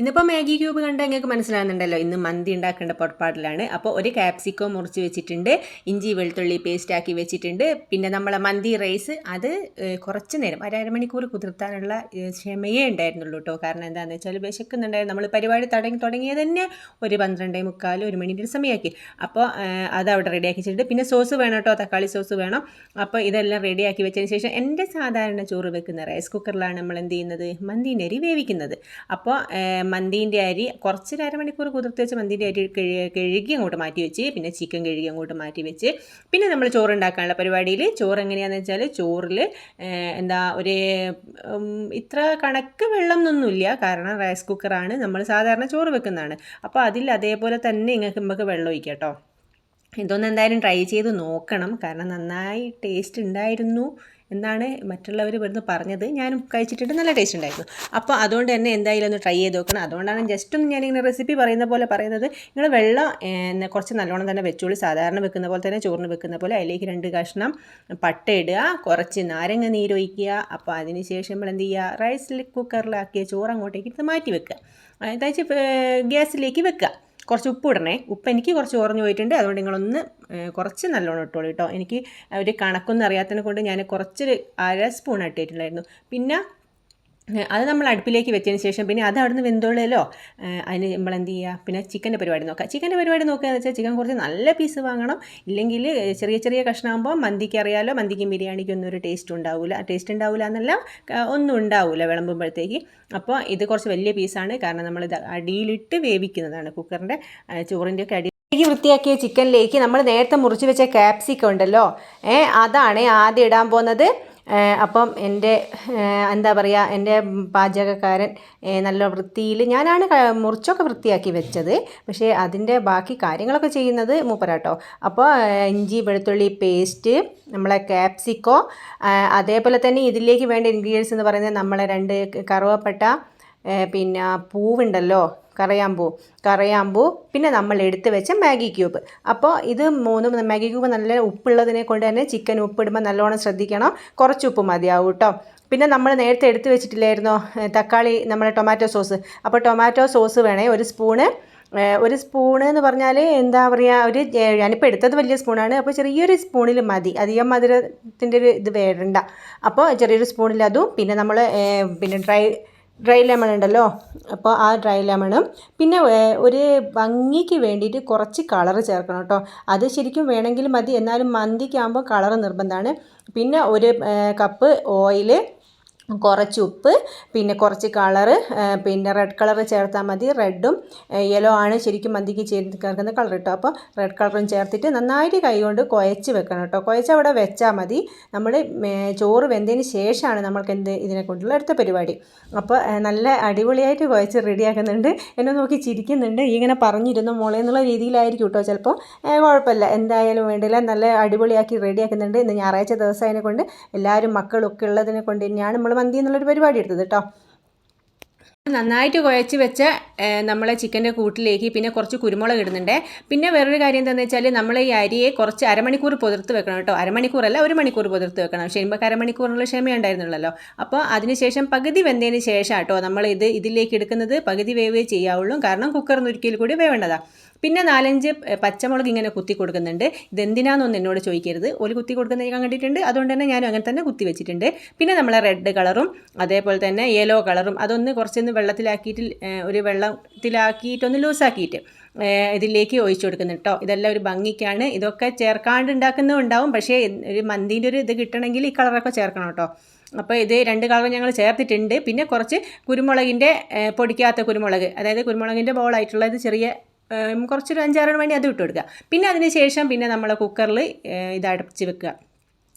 ഇന്നിപ്പോൾ Maggi cube കണ്ട നിങ്ങൾക്ക് മനസ്സിലാകുന്നുണ്ടല്ലോ ഇന്ന് മന്തി ഉണ്ടാക്കേണ്ട പുറപ്പാടിലാണ്. അപ്പോൾ ഒരു ക്യാപ്സിക്കോ മുറിച്ച് വെച്ചിട്ടുണ്ട് ഇഞ്ചി വെളുത്തുള്ളി പേസ്റ്റ് ആക്കി വെച്ചിട്ടുണ്ട്. പിന്നെ നമ്മളെ മന്തി റൈസ് അത് കുറച്ച് നേരം ഒരു അരമണിക്കൂർ കുതിർത്താനുള്ള ക്ഷമയേ ഉണ്ടായിരുന്നുള്ളൂ കേട്ടോ കാരണം എന്താണെന്ന് വെച്ചാൽ വിശക്കുന്നുണ്ടായിരുന്നു. നമ്മൾ പരിപാടി തുടങ്ങി തുടങ്ങിയത് തന്നെ ഒരു പന്ത്രണ്ടേ മുക്കാൽ ഒരു മണിന്റെ സമയമാക്കി അപ്പോൾ അത് അവിടെ റെഡിയാക്കി വെച്ചിട്ടുണ്ട്. പിന്നെ സോസ് വേണം കേട്ടോ തക്കാളി സോസ് വേണം. അപ്പോൾ ഇതെല്ലാം റെഡിയാക്കി വെച്ചതിന് ശേഷം എന്റെ സാധാരണ ചോറ് വെക്കുന്ന റൈസ് കുക്കറിലാണ് നമ്മൾ എന്ത് ചെയ്യുന്നത്? മന്തി അരി വേവിക്കുന്നത്. അപ്പോൾ മന്തീന്റെ അരി കുറച്ചൊരു അരമണിക്കൂർ കുതിർത്ത് വെച്ച് മന്തീന്റെ അരി കഴുകി അങ്ങോട്ട് മാറ്റി വെച്ച് പിന്നെ ചിക്കൻ കഴുകി അങ്ങോട്ട് മാറ്റി വെച്ച്. പിന്നെ നമ്മൾ ചോറ് ഉണ്ടാക്കാനുള്ള പരിപാടിയിൽ ചോറ് എങ്ങനെയാണെന്ന് വെച്ചാൽ ചോറിൽ എന്താ ഒരു ഇത്ര കണക്ക് വെള്ളം എന്നൊന്നുമില്ല കാരണം റൈസ് കുക്കറാണ്. നമ്മൾ സാധാരണ ചോറ് വെക്കുന്നതാണ്. അപ്പോൾ അതിൽ അതേപോലെ തന്നെ നിങ്ങൾക്ക് നമുക്ക് വെള്ളം ഒഴിക്കാം കേട്ടോ. ഇതൊന്ന് എന്തായാലും ട്രൈ ചെയ്ത് നോക്കണം. കാരണം നന്നായി ടേസ്റ്റ് ഉണ്ടായിരുന്നു. എന്നാണ് മറ്റുള്ളവർ ഇവിടുന്ന് പറഞ്ഞത് ഞാനും കഴിച്ചിട്ടുണ്ട് നല്ല ടേസ്റ്റ് ഉണ്ടായിരുന്നു. അപ്പോൾ അതുകൊണ്ട് തന്നെ എന്തായാലും ഒന്ന് ട്രൈ ചെയ്ത് നോക്കണം. അതുകൊണ്ടാണ് ജസ്റ്റ് ഒന്ന് ഞാനിങ്ങനെ റെസിപ്പി പറയുന്ന പോലെ പറയുന്നത്. നിങ്ങൾ വെള്ളം കുറച്ച് നല്ലോണം തന്നെ വെച്ചോളൂ. സാധാരണ വെക്കുന്ന പോലെ തന്നെ ചോറിന് വെക്കുന്ന പോലെ അതിലേക്ക് രണ്ട് കഷ്ണം പട്ട ഇടുക കുറച്ച് നാരങ്ങ നീരൊഴിക്കുക അപ്പോൾ അതിന് ശേഷം നമ്മൾ എന്ത് ചെയ്യുക? റൈസ് കുക്കറിലാക്കിയ ചോറ് അങ്ങോട്ടേക്ക് മാറ്റി വെക്കുക. അതായത് ഗ്യാസിലേക്ക് വെക്കുക. കുറച്ച് ഉപ്പ് ഇടണേ ഉപ്പ് എനിക്ക് കുറച്ച് കുറഞ്ഞു പോയിട്ടുണ്ട്. അതുകൊണ്ട് നിങ്ങളൊന്ന് കുറച്ച് നല്ലോണം ഇട്ടോളൂ കേട്ടോ എനിക്ക് ഒരു കണക്കൊന്നും അറിയാത്തതിനെ കൊണ്ട് ഞാൻ കുറച്ചൊരു അര സ്പൂൺ ഇട്ടിട്ടുണ്ടായിരുന്നു. പിന്നെ അത് നമ്മൾ അടുപ്പിലേക്ക് വെച്ചതിന് ശേഷം പിന്നെ അത് അവിടുന്ന് വെന്തുള്ളലോ അതിന് നമ്മൾ എന്ത് ചെയ്യുക? പിന്നെ ചിക്കന്റെ പരിപാടി നോക്കുക. ചിക്കന്റെ പരിപാടി നോക്കുക എന്ന് വെച്ചാൽ ചിക്കൻ കുറച്ച് നല്ല പീസ് വാങ്ങണം. ഇല്ലെങ്കിൽ ചെറിയ ചെറിയ കഷ്ണമാകുമ്പോൾ മന്തിക്ക് അറിയാലോ മന്തിക്കും ബിരിയാണിക്കും ഒന്നും ഒരു ടേസ്റ്റ് ഉണ്ടാവില്ല ടേസ്റ്റ് ഉണ്ടാവില്ല എന്നല്ല ഒന്നും ഉണ്ടാവില്ല വിളമ്പുമ്പോഴത്തേക്ക്. അപ്പോൾ ഇത് കുറച്ച് വലിയ പീസാണ് കാരണം നമ്മൾ ഇത് അടിയിലിട്ട് വേവിക്കുന്നതാണ് കുക്കറിന്റെ ചോറിന്റെ ഒക്കെ അടി ഈ വൃത്തിയാക്കിയ ചിക്കനിലേക്ക് നമ്മൾ നേരത്തെ മുറിച്ച് വെച്ച ക്യാപ്സിക്കം ഉണ്ടല്ലോ അതാണ് ആദ്യം ഇടാൻ പോകുന്നത്. അപ്പം എന്റെ എന്താ പറയുക എന്റെ പാചകക്കാരൻ നല്ല വൃത്തിയിൽ ഞാനാണ് മുറിച്ചൊക്കെ വൃത്തിയാക്കി വെച്ചത്. പക്ഷേ അതിന്റെ ബാക്കി കാര്യങ്ങളൊക്കെ ചെയ്യുന്നത് മൂപ്പരാട്ടോ. അപ്പോൾ ഇഞ്ചി വെളുത്തുള്ളി പേസ്റ്റ് നമ്മളെ ക്യാപ്സിക്കോ അതേപോലെ തന്നെ ഇതിലേക്ക് വേണ്ട ഇൻഗ്രീഡിയൻസ് എന്ന് പറയുന്നത് നമ്മളെ രണ്ട് കറുവപ്പട്ട പിന്നെ പൂവുണ്ടല്ലോ. കറയാമ്പൂ കറയാമ്പൂ പിന്നെ നമ്മൾ എടുത്ത് വെച്ച മാഗി ക്യൂബ്. അപ്പോൾ ഇത് മൂന്നും മാഗി ക്യൂബ് നല്ല ഉപ്പുള്ളതിനെ കൊണ്ട് തന്നെ ചിക്കൻ ഉപ്പിടുമ്പോൾ നല്ലോണം ശ്രദ്ധിക്കണം. കുറച്ച് ഉപ്പ് മതിയാവും കേട്ടോ പിന്നെ നമ്മൾ നേരത്തെ എടുത്തു വെച്ചിട്ടില്ലായിരുന്നോ? തക്കാളി നമ്മുടെ ടൊമാറ്റോ സോസ്. അപ്പോൾ ടൊമാറ്റോ സോസ് വേണേ ഒരു സ്പൂണ്. ഒരു സ്പൂണ് എന്ന് പറഞ്ഞാൽ എന്താ പറയുക ഒരു ഞാനിപ്പോൾ എടുത്തത് വലിയ സ്പൂണാണ്. അപ്പോൾ ചെറിയൊരു സ്പൂണിൽ മതി. അധികം മധുരത്തിന്റെ ഒരു ഇത് വേണ്ട. അപ്പോൾ ചെറിയൊരു സ്പൂണിൽ അതും പിന്നെ നമ്മൾ പിന്നെ ഡ്രൈ ഡ്രൈ ലെമൺ ഉണ്ടല്ലോ? അപ്പോൾ ആ ഡ്രൈ ലെമണും പിന്നെ ഒരു ഭംഗിക്ക് വേണ്ടിയിട്ട് കുറച്ച് കളർ ചേർക്കണം കേട്ടോ. അത് ശരിക്കും വേണമെങ്കിൽ മതി. എന്നാലും മന്തിക്കാകുമ്പോൾ കളർ നിർബന്ധമാണ് പിന്നെ ഒരു കപ്പ് ഓയിൽ കുറച്ച് ഉപ്പ് പിന്നെ കുറച്ച് കളറ് പിന്നെ റെഡ് കളർ ചേർത്താൽ മതി. റെഡും യെല്ലോ ആണ് ശരിക്കും മന്തിക്ക് ചേർത്ത് കിടക്കുന്ന കളർ കേട്ടോ അപ്പോൾ റെഡ് കളറും ചേർത്തിട്ട് നന്നായിട്ട് കൈ കൊണ്ട് കുഴച്ച് വെക്കണം കേട്ടോ കുഴച്ച് അവിടെ വെച്ചാൽ മതി. നമ്മൾ ചോറ് വെന്തതിന് ശേഷമാണ് നമ്മൾക്ക് എന്ത് ഇതിനെ കൊണ്ടുള്ള അടുത്ത പരിപാടി. അപ്പോൾ നല്ല അടിപൊളിയായിട്ട് കുഴച്ച് റെഡിയാക്കുന്നുണ്ട് എന്നെ നോക്കി ചിരിക്കുന്നുണ്ട്. ഇങ്ങനെ പറഞ്ഞിരുന്നു മോളെ എന്നുള്ള രീതിയിലായിരിക്കും കേട്ടോ ചിലപ്പോൾ കുഴപ്പമില്ല എന്തായാലും വേണ്ടില്ല. നല്ല അടിപൊളിയാക്കി റെഡിയാക്കുന്നുണ്ട് ഇന്ന് ഞായറാഴ്ച ദിവസം അതിനെ കൊണ്ട് എല്ലാവരും മക്കളൊക്കെ ഉള്ളതിനെ കൊണ്ട് തന്നെയാണ് നമ്മൾ മന്തി എന്നുള്ളൊരു പരിപാടി എടുത്തത് കേട്ടോ. നന്നായിട്ട് കുഴച്ച് വെച്ച നമ്മളെ ചിക്കന്റെ കൂട്ടിലേക്ക് പിന്നെ കുറച്ച് കുരുമുളക് ഇടുന്നുണ്ട്. പിന്നെ വേറൊരു കാര്യം എന്താണെന്ന് വെച്ചാൽ നമ്മൾ ഈ അരിയെ കുറച്ച് അരമണിക്കൂർ പുതിർത്ത് വെക്കണം കേട്ടോ. അരമണിക്കൂറല്ല ഒരു മണിക്കൂർ പുതിർത്ത് വെക്കണം. ക്ഷമിമ്പോൾ അരമണിക്കൂറിനുള്ള ക്ഷമ ഉണ്ടായിരുന്നുള്ളല്ലോ. അപ്പോൾ അതിനുശേഷം പകുതി വെന്തതിന് ശേഷം കേട്ടോ ഇത് ഇതിലേക്ക് എടുക്കുന്നത് പകുതി വേവേ ചെയ്യാവുള്ളൂ. കാരണം കുക്കറിന് ഒരിക്കൽ കൂടി വേവേണ്ടതാണ് പിന്നെ നാലഞ്ച് പച്ചമുളക് ഇങ്ങനെ കുത്തി കൊടുക്കുന്നുണ്ട്. ഇതെന്തിനാണെന്നൊന്നും എന്നോട് ചോദിക്കരുത്. ഒരു കുത്തി കൊടുക്കുന്നത് ഞാൻ കണ്ടിട്ടുണ്ട്. അതുകൊണ്ട് തന്നെ ഞാനും അങ്ങനെ തന്നെ കുത്തി വെച്ചിട്ടുണ്ട്. പിന്നെ നമ്മളെ റെഡ് കളറും അതേപോലെ തന്നെ യെല്ലോ കളറും അതൊന്ന് കുറച്ചൊന്ന് വെള്ളത്തിലാക്കിയിട്ട് ഒരു വെള്ളത്തിലാക്കിയിട്ടൊന്ന് ലൂസാക്കിയിട്ട് ഇതിലേക്ക് ഒഴിച്ചു കൊടുക്കുന്നുണ്ട് കേട്ടോ ഇതെല്ലാം ഒരു ഭംഗിക്കാണ്. ഇതൊക്കെ ചേർക്കാണ്ട് ഉണ്ടാക്കുന്നതും ഉണ്ടാവും. പക്ഷേ ഒരു മന്തിന്റെ ഒരു ഇത് കിട്ടണമെങ്കിൽ ഈ കളറൊക്കെ ചേർക്കണം കേട്ടോ അപ്പോൾ ഇത് രണ്ട് കളർ ഞങ്ങൾ ചേർത്തിട്ടുണ്ട്. പിന്നെ കുറച്ച് കുരുമുളകിന്റെ പൊടിക്കാത്ത കുരുമുളക്. അതായത് കുരുമുളകിന്റെ ബോളായിട്ടുള്ളത് ചെറിയ കുറച്ചൊരു അഞ്ചാറിന് മണി അത് ഇട്ട് കൊടുക്കുക. പിന്നെ അതിന് ശേഷം പിന്നെ നമ്മൾ കുക്കറിൽ ഇത് അടച്ച് വെക്കുക.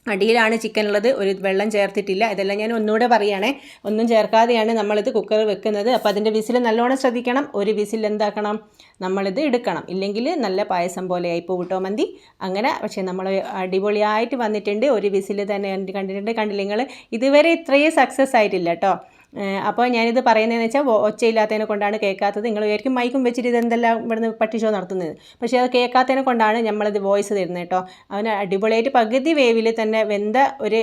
അടിയിലാണ് ചിക്കൻ ഉള്ളത്. ഒരു വെള്ളം ചേർത്തിട്ടില്ല. ഇതെല്ലാം ഞാൻ ഒന്നുകൂടെ പറയുകയാണേ ഒന്നും ചേർക്കാതെയാണ് നമ്മളിത് കുക്കർ വെക്കുന്നത്. അപ്പോൾ അതിന്റെ വിസിൽ നല്ലോണം ശ്രദ്ധിക്കണം. ഒരു വിസിൽ എന്താക്കണം? നമ്മളിത് എടുക്കണം. ഇല്ലെങ്കിൽ നല്ല പായസം പോലെ ആയി വിട്ടോ മന്തി. അങ്ങനെ പക്ഷേ നമ്മൾ അടിപൊളിയായിട്ട് വന്നിട്ടുണ്ട്. ഒരു വിസിൽ തന്നെ കണ്ടിട്ടുണ്ട്. കണ്ടില്ല നിങ്ങൾ? ഇതുവരെ ഇത്രയും സക്സസ് ആയിട്ടില്ല കേട്ടോ. അപ്പോൾ ഞാനിത് പറയുന്നതെന്ന് വെച്ചാൽ ഒച്ചയില്ലാത്തതിനെ കൊണ്ടാണ് കേൾക്കാത്തത്. നിങ്ങൾ വിചാരിക്കും മൈക്കും വെച്ചിട്ട് ഇതെന്തെല്ലാം ഇവിടുന്ന് പട്ടി ഷോ നടത്തുന്നത്. പക്ഷേ അത് കേൾക്കാത്തതിനെ കൊണ്ടാണ് നമ്മളത് വോയിസ് തരുന്നത് കേട്ടോ. അവന് അടിപൊളിയായിട്ട് പകുതി വേവിൽ തന്നെ വെന്ത ഒരു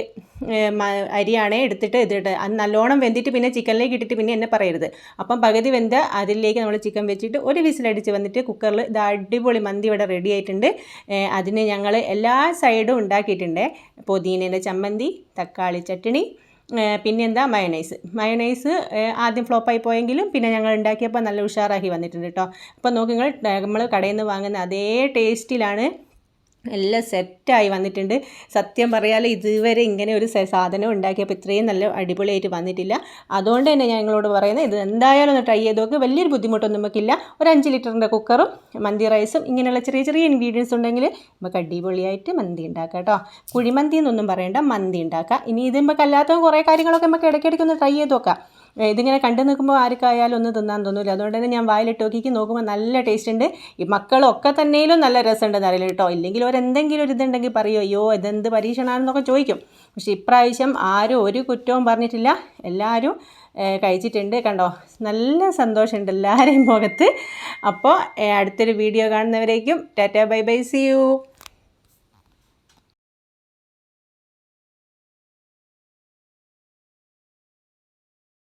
അരിയാണ് എടുത്തിട്ട് ഇതിട്ട് അത് നല്ലോണം വെന്തിട്ട് പിന്നെ ചിക്കനിലേക്ക് ഇട്ടിട്ട് പിന്നെ എന്നെ പറയരുത്. അപ്പം പകുതി വെന്ത അതിലേക്ക് നമ്മൾ ചിക്കൻ വെച്ചിട്ട് ഒരു വിസിലടിച്ച് വന്നിട്ട് കുക്കറിൽ ഇത് അടിപൊളി മന്തി ഇവിടെ റെഡി ആയിട്ടുണ്ട്. അതിന് ഞങ്ങൾ എല്ലാ സൈഡും ഉണ്ടാക്കിയിട്ടുണ്ട്. പുതിനേന്റെ ചമ്മന്തി തക്കാളി ചട്നി ഏ, പിന്നെന്താ? മയണൈസ് മയണൈസ് ആദ്യം ഫ്ലോപ്പായി പോയെങ്കിലും പിന്നെ ഞങ്ങൾ ഉണ്ടാക്കിയപ്പോൾ നല്ല ഉഷാറാക്കി വന്നിട്ടുണ്ട് കേട്ടോ അപ്പോൾ നോക്കി നിങ്ങൾ നമ്മൾ കടയിൽ നിന്ന് വാങ്ങുന്ന അതേ ടേസ്റ്റിലാണ് എല്ലാം സെറ്റായി വന്നിട്ടുണ്ട്. സത്യം പറയാൽ ഇതുവരെ ഇങ്ങനെ ഒരു സാധനം ഉണ്ടാക്കിയപ്പോൾ ഇത്രയും നല്ല അടിപൊളിയായിട്ട് വന്നിട്ടില്ല. അതുകൊണ്ട് തന്നെ ഞാൻ നിങ്ങളോട് പറയുന്നത് ഇത് എന്തായാലും ഒന്ന് ട്രൈ ചെയ്ത് നോക്ക്. വലിയൊരു ബുദ്ധിമുട്ടൊന്നും നമുക്കില്ല. ഒരു അഞ്ച് ലിറ്ററിന്റെ കുക്കറും മന്തി റൈസും ഇങ്ങനെയുള്ള ചെറിയ ചെറിയ ഇൻഗ്രീഡിയൻസ് ഉണ്ടെങ്കിൽ നമുക്ക് അടിപൊളിയായിട്ട് മന്തി ഉണ്ടാക്കാം കേട്ടോ. കുഴിമന്തി എന്നൊന്നും പറയേണ്ട മന്തി ഉണ്ടാക്കാം. ഇനി ഇത് നമുക്ക് അല്ലാത്ത കുറേ കാര്യങ്ങളൊക്കെ നമുക്ക് ഇടയ്ക്കിടയ്ക്ക് ഒന്ന് ട്രൈ ചെയ്ത് നോക്കാം. ഇതിങ്ങനെ കണ്ടു നിൽക്കുമ്പോൾ ആർക്കായാലും ഒന്ന് തിന്നാൻ തോന്നില്ല അതുകൊണ്ട് തന്നെ ഞാൻ വായിലിട്ട് നോക്കിക്ക് നോക്കുമ്പോൾ നല്ല ടേസ്റ്റ് ഉണ്ട്. ഈ മക്കളൊക്കെ തന്നെയും നല്ല രസമുണ്ടെന്ന് അറിയില്ല കേട്ടോ. ഇല്ലെങ്കിൽ ഒരെന്തെങ്കിലും ഒരു ഇതുണ്ടെങ്കിൽ പറയോ അയ്യോ ഇതെന്ത് പരീക്ഷണമാണെന്നൊക്കെ ചോദിക്കും. പക്ഷേ ഇപ്രാവശ്യം ആരും ഒരു കുറ്റവും പറഞ്ഞിട്ടില്ല. എല്ലാവരും കഴിച്ചിട്ടുണ്ട് കണ്ടോ? നല്ല സന്തോഷമുണ്ട് എല്ലാവരെയും മുഖത്ത്. അപ്പോൾ അടുത്തൊരു video കാണുന്നവരേക്കും. Tata bye bye see you.